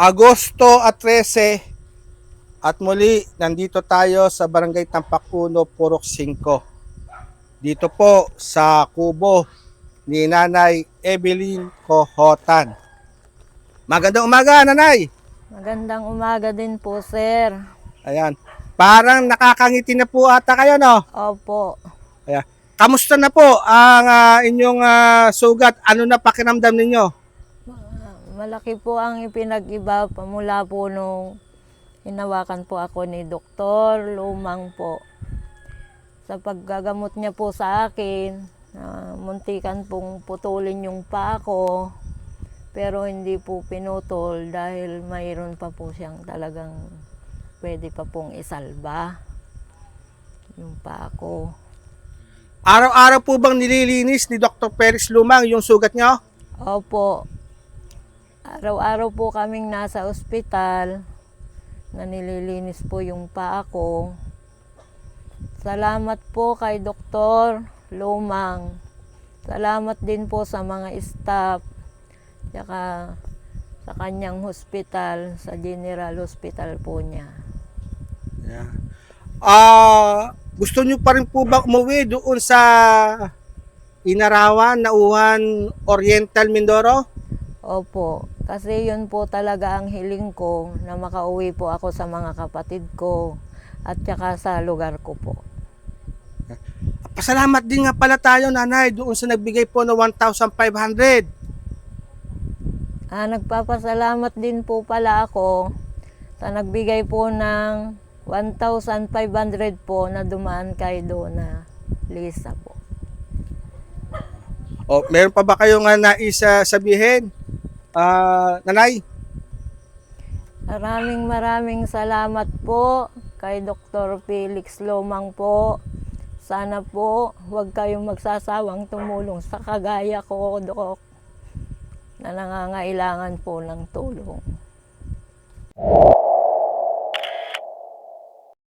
Agosto at 13 at muli nandito tayo sa Barangay Tampakuno, Purok 5. Dito po sa kubo ni Nanay Evelyn Kohotan. Magandang umaga, Nanay! Magandang umaga din po, sir. Ayan. Parang nakakangiti na po ata kayo, no? Opo. Ayan. Kamusta na po ang ah, inyong ah, sugat? Ano na pakiramdam ninyo? Malaki po ang ipinag-iba pamula po nung hinawakan po ako ni Doktor Lumang po. Sa paggagamot niya po sa akin, na muntikan pong putulin yung paa ko. Pero hindi po pinutol dahil mayroon pa po siyang talagang pwede pa pong isalba yung paa ko. Araw-araw po bang nililinis ni Dr. Peris Lumang yung sugat nyo? Opo. Araw-araw po kaming nasa ospital na nililinis po yung paa ko. Salamat po kay Doktor Lumang. Salamat din po sa mga staff. Tsaka sa kanyang hospital, sa General Hospital po niya. Yeah. Ah, gusto nyo pa rin po ba umuwi doon sa Inarawan, Nauhan, Oriental, Mindoro? Opo, kasi yun po talaga ang hiling ko na makauwi po ako sa mga kapatid ko at saka sa lugar ko po. Pasalamat din nga pala tayo, nanay, doon sa nagbigay po ng 1,500. Ah, nagpapasalamat din po pala ako sa nagbigay po ng 1,500 po na dumaan kay Dona Lisa po. O, meron pa ba kayong nga nais ah, sabihin? Ah, nanay? Maraming maraming salamat po kay Dr. Felix Lomang po. Sana po huwag kayong magsasawang tumulong sa kagaya ko, Dok, na nangangailangan po ng tulong.